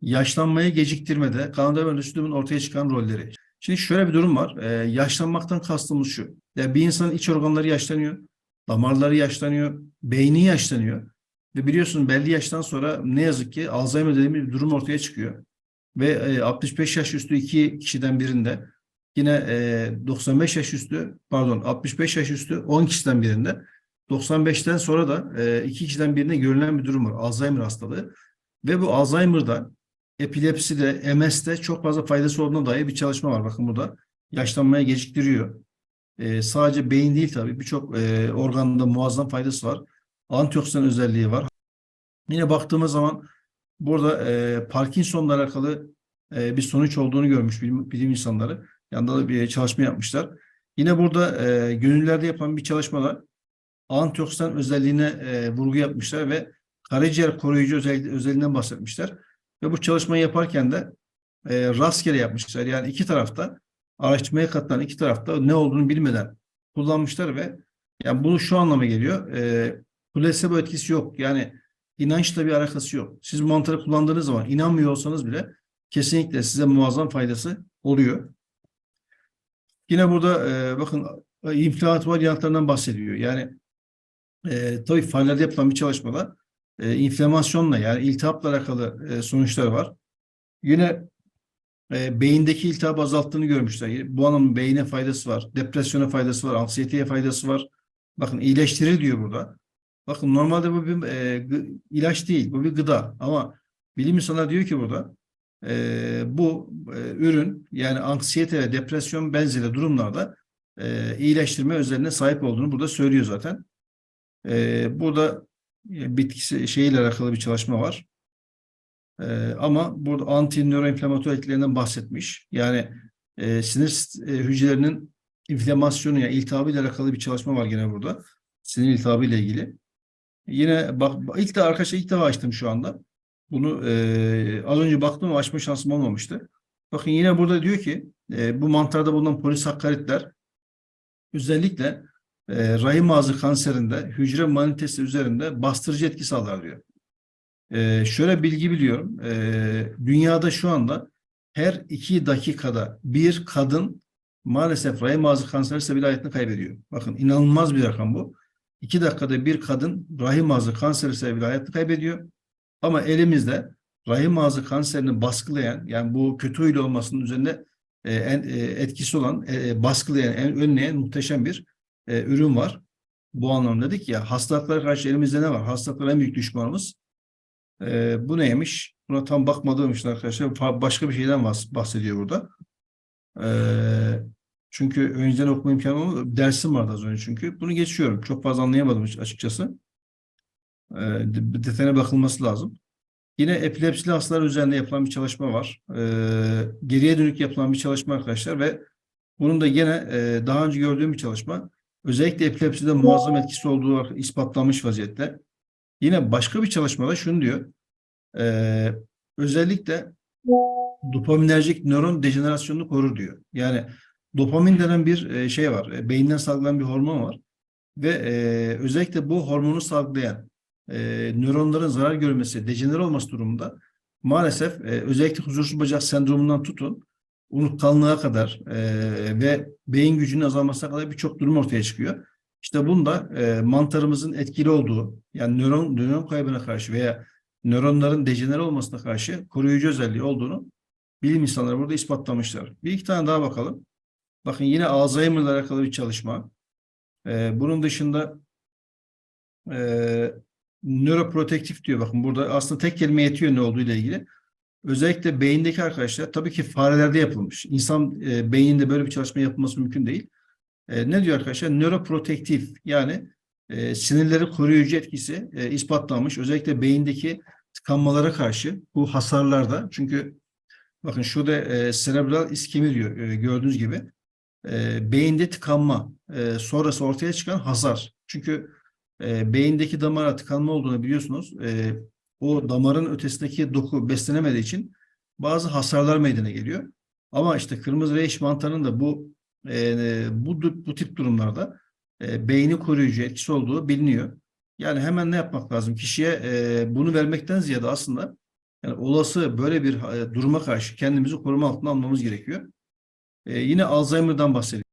yaşlanmayı geciktirmede kanunda ve endüstrinin ortaya çıkan rolleri. Şimdi şöyle bir durum var. Ee, yaşlanmaktan kastımız şu. Ya bir insanın iç organları yaşlanıyor, damarları yaşlanıyor, beyni yaşlanıyor. Ve biliyorsun belli yaştan sonra ne yazık ki Alzheimer dediğimiz bir durum ortaya çıkıyor. Ve e, 65 yaş üstü iki kişiden birinde yine e, 95 yaş üstü pardon 65 yaş üstü 10 kişiden birinde 95'ten sonra da e, iki kişiden birine görülen bir durum var. Alzheimer hastalığı. Ve bu Alzheimer'da epilepside, MS'de çok fazla faydası olduğuna dair bir çalışma var. Bakın burada yaşlanmaya geciktiriyor. E, sadece beyin değil tabii birçok e, organda muazzam faydası var. Antioksidan özelliği var. Yine baktığımız zaman burada e, Parkinson'la alakalı e, bir sonuç olduğunu görmüş bilim, bilim insanları. Yanında da bir çalışma yapmışlar. Yine burada e, gönüllerde yapılan bir çalışmada antioksidan özelliğine e, vurgu yapmışlar ve karaciğer koruyucu özelliği, özelliğinden bahsetmişler. Ve bu çalışmayı yaparken de e, rastgele yapmışlar. Yani iki tarafta araştırmaya katılan iki tarafta ne olduğunu bilmeden kullanmışlar ve yani bunu şu anlama geliyor. E, plasebo etkisi yok. Yani inançla bir alakası yok. Siz mantarı kullandığınız zaman inanmıyor olsanız bile kesinlikle size muazzam faydası oluyor. Yine burada e, bakın inflamatuar yanıtlarından bahsediyor. Yani e, tabii farelerde yapılan bir çalışmada e, inflamasyonla yani iltihapla alakalı e, sonuçlar var. Yine e, beyindeki iltihabı azalttığını görmüşler. Bu anlamda beyine faydası var, depresyona faydası var, anksiyeteye faydası var. Bakın iyileştirir diyor burada. Bakın normalde bu bir e, ilaç değil, bu bir gıda. Ama bilim insanları diyor ki burada e, bu e, ürün yani anksiyete ve depresyon benzeri durumlarda e, iyileştirme özelliğine sahip olduğunu burada söylüyor zaten. E, burada bitkisi şeyiyle alakalı bir çalışma var. E, ama burada anti nöroinflamatuar etkilerinden bahsetmiş. Yani e, sinir e, hücrelerinin inflamasyonu ya iltihabı ile alakalı bir çalışma var gene burada. Sinir iltihabı ile ilgili. Yine bak ilk de arkadaşlar ilk defa açtım şu anda. Bunu e, az önce baktım ama açma şansım olmamıştı. Bakın yine burada diyor ki e, bu mantarda bulunan polisakkaritler özellikle e, rahim ağzı kanserinde hücre manitesi üzerinde bastırıcı etki sağlar diyor. E, şöyle bilgi biliyorum. E, dünyada şu anda her iki dakikada bir kadın maalesef rahim ağzı kanseri sebebiyle hayatını kaybediyor. Bakın inanılmaz bir rakam bu. İki dakikada bir kadın rahim ağzı kanseri sebebiyle hayatını kaybediyor. Ama elimizde rahim ağzı kanserini baskılayan yani bu kötü huylu olmasının üzerinde e, en, e, etkisi olan e, baskılayan, en, önleyen muhteşem bir e, ürün var. Bu anlamda dedik ya hastalıklara karşı elimizde ne var? Hastalıklar en büyük düşmanımız. E, bu neymiş? Buna tam bakmadığım için arkadaşlar başka bir şeyden bahs- bahsediyor burada. E, çünkü önceden okuma imkanı olmadı. Dersim vardı az önce çünkü. Bunu geçiyorum. Çok fazla anlayamadım aç- açıkçası. E, de- detayına bakılması lazım. Yine epilepsili hastalar üzerinde yapılan bir çalışma var. E, geriye dönük yapılan bir çalışma arkadaşlar ve bunun da yine e, daha önce gördüğüm bir çalışma. Özellikle epilepside muazzam etkisi olduğu ispatlanmış vaziyette. Yine başka bir çalışmada şunu diyor. e, özellikle dopaminerjik nöron dejenerasyonunu korur diyor. Yani dopamin denen bir e, şey var. E, beyinden salgılanan bir hormon var. Ve e, özellikle bu hormonu salgılayan e, nöronların zarar görmesi, dejenere olması durumunda maalesef e, özellikle huzursuz bacak sendromundan tutun unutkanlığa kadar e, ve beyin gücünün azalmasına kadar birçok durum ortaya çıkıyor. İşte bunda e, mantarımızın etkili olduğu yani nöron, nöron kaybına karşı veya nöronların dejenere olmasına karşı koruyucu özelliği olduğunu bilim insanları burada ispatlamışlar. Bir iki tane daha bakalım. Bakın yine Alzheimer ile alakalı bir çalışma. E, bunun dışında e, nöroprotektif diyor. Bakın burada aslında tek kelime yetiyor ne olduğu ile ilgili. Özellikle beyindeki arkadaşlar tabii ki farelerde yapılmış. İnsan e, beyninde böyle bir çalışma yapılması mümkün değil. E, ne diyor arkadaşlar? Nöroprotektif yani e, sinirleri koruyucu etkisi e, ispatlanmış. Özellikle beyindeki tıkanmalara karşı bu hasarlarda çünkü bakın şurada e, serebral iskemi diyor e, gördüğünüz gibi. E, beyinde tıkanma e, sonrası ortaya çıkan hasar. Çünkü e, beyindeki damara tıkanma olduğunu biliyorsunuz. E, o damarın ötesindeki doku beslenemediği için bazı hasarlar meydana geliyor. Ama işte kırmızı reiş mantarının da bu e, bu bu tip durumlarda e, beyni koruyucu etkisi olduğu biliniyor. Yani hemen ne yapmak lazım? Kişiye e, bunu vermekten ziyade aslında Yani olası böyle bir e, duruma karşı kendimizi koruma altına almamız gerekiyor. E, yine Alzheimer'dan bahsediyor.